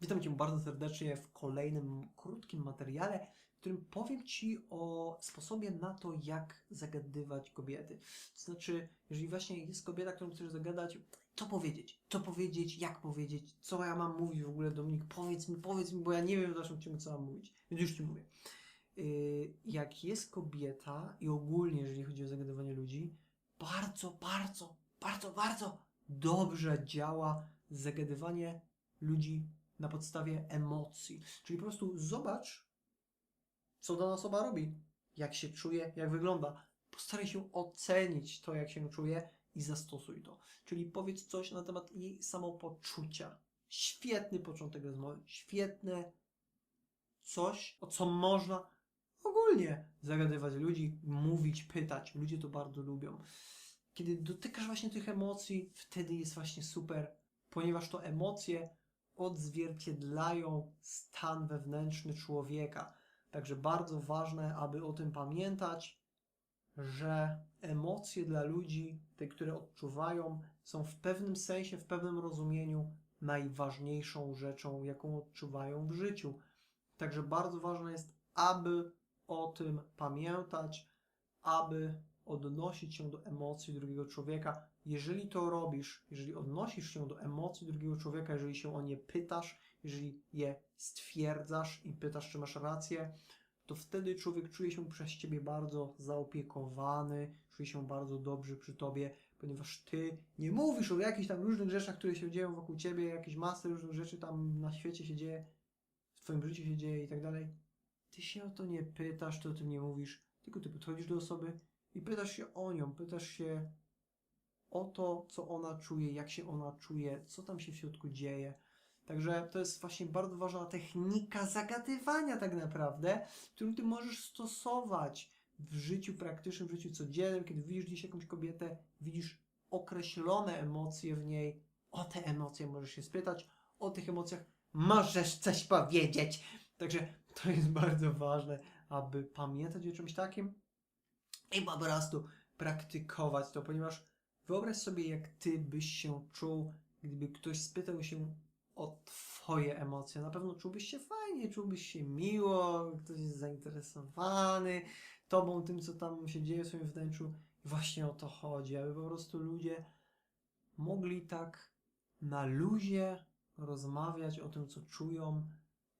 Witam Cię bardzo serdecznie w kolejnym krótkim materiale, w którym powiem Ci o sposobie na to, jak zagadywać kobiety. To znaczy, jeżeli właśnie jest kobieta, którą chcesz zagadać, co powiedzieć? Co powiedzieć? Jak powiedzieć? Co ja mam mówić w ogóle, Dominik? Powiedz mi, powiedz mi, bo ja nie wiem w dalszym ciągu, co mam mówić. Więc już Ci mówię. Yy, Jak jest kobieta i ogólnie, jeżeli chodzi o zagadywanie ludzi, bardzo, bardzo, bardzo, bardzo dobrze działa zagadywanie ludzi na podstawie emocji. Czyli po prostu zobacz, co dana osoba robi, jak się czuje, jak wygląda. Postaraj się ocenić to, jak się czuje i zastosuj to. Czyli powiedz coś na temat jej samopoczucia. Świetny początek rozmowy, świetne coś, o co można ogólnie zagadywać ludzi, mówić, pytać. Ludzie to bardzo lubią. Kiedy dotykasz właśnie tych emocji, wtedy jest właśnie super, ponieważ to emocje odzwierciedlają stan wewnętrzny człowieka. Także bardzo ważne, aby o tym pamiętać, że emocje dla ludzi, te, które odczuwają, są w pewnym sensie, w pewnym rozumieniu najważniejszą rzeczą, jaką odczuwają w życiu. Także bardzo ważne jest, aby o tym pamiętać, aby odnosić się do emocji drugiego człowieka. Jeżeli to robisz, jeżeli odnosisz się do emocji drugiego człowieka, jeżeli się o nie pytasz, jeżeli je stwierdzasz i pytasz, czy masz rację, to wtedy człowiek czuje się przez ciebie bardzo zaopiekowany, czuje się bardzo dobrze przy tobie, ponieważ ty nie mówisz o jakichś tam różnych rzeczach, które się dzieją wokół ciebie, jakieś masy różnych rzeczy tam na świecie się dzieje, w twoim życiu się dzieje i tak dalej. Ty się o to nie pytasz, ty o tym nie mówisz, tylko ty podchodzisz do osoby i pytasz się o nią, pytasz się o to, co ona czuje, jak się ona czuje, co tam się w środku dzieje. Także to jest właśnie bardzo ważna technika zagadywania tak naprawdę, którą ty możesz stosować w życiu praktycznym, w życiu codziennym, kiedy widzisz gdzieś jakąś kobietę, widzisz określone emocje w niej, o te emocje możesz się spytać, o tych emocjach możesz coś powiedzieć. Także to jest bardzo ważne, aby pamiętać o czymś takim i po prostu praktykować to, ponieważ wyobraź sobie, jak ty byś się czuł, gdyby ktoś spytał się o twoje emocje. Na pewno czułbyś się fajnie, czułbyś się miło, ktoś jest zainteresowany tobą, tym, co tam się dzieje w swoim wnętrzu. I właśnie o to chodzi, aby po prostu ludzie mogli tak na luzie rozmawiać o tym, co czują,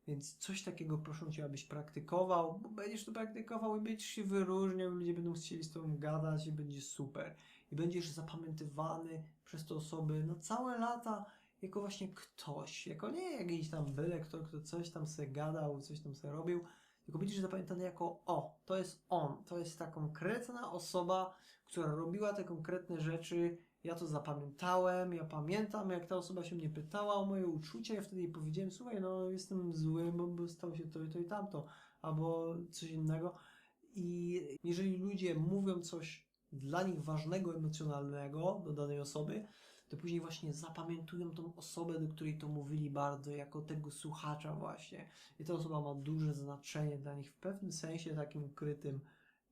więc coś takiego proszę Cię, abyś praktykował, bo będziesz to praktykował i będziesz się wyróżniał, ludzie będą chcieli z Tobą gadać i będzie super. I będziesz zapamiętywany przez te osoby na całe lata jako właśnie ktoś, jako nie jakiś tam byle kto, kto coś tam se gadał, coś tam se robił, tylko będziesz zapamiętany jako o, to jest on, to jest ta konkretna osoba, która robiła te konkretne rzeczy, ja to zapamiętałem, ja pamiętam, jak ta osoba się mnie pytała o moje uczucia, ja wtedy jej powiedziałem, słuchaj, no jestem zły, bo, stało się to i to i tamto, albo coś innego. I jeżeli ludzie mówią coś dla nich ważnego, emocjonalnego do danej osoby, to później właśnie zapamiętują tą osobę, do której to mówili bardzo, jako tego słuchacza właśnie. I ta osoba ma duże znaczenie dla nich w pewnym sensie takim ukrytym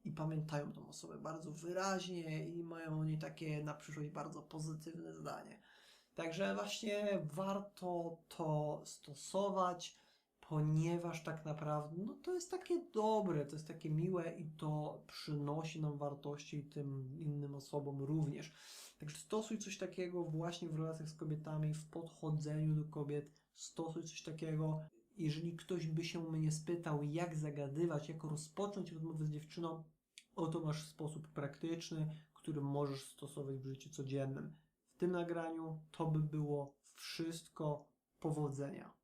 i pamiętają tą osobę bardzo wyraźnie i mają o niej takie na przyszłość bardzo pozytywne zdanie. Także właśnie warto to stosować, ponieważ tak naprawdę no to jest takie dobre, to jest takie miłe i to przynosi nam wartości tym innym osobom również. Także stosuj coś takiego właśnie w relacjach z kobietami, w podchodzeniu do kobiet, stosuj coś takiego. Jeżeli ktoś by się mnie spytał, jak zagadywać, jak rozpocząć rozmowę z dziewczyną, oto masz sposób praktyczny, który możesz stosować w życiu codziennym. W tym nagraniu to by było wszystko. Powodzenia.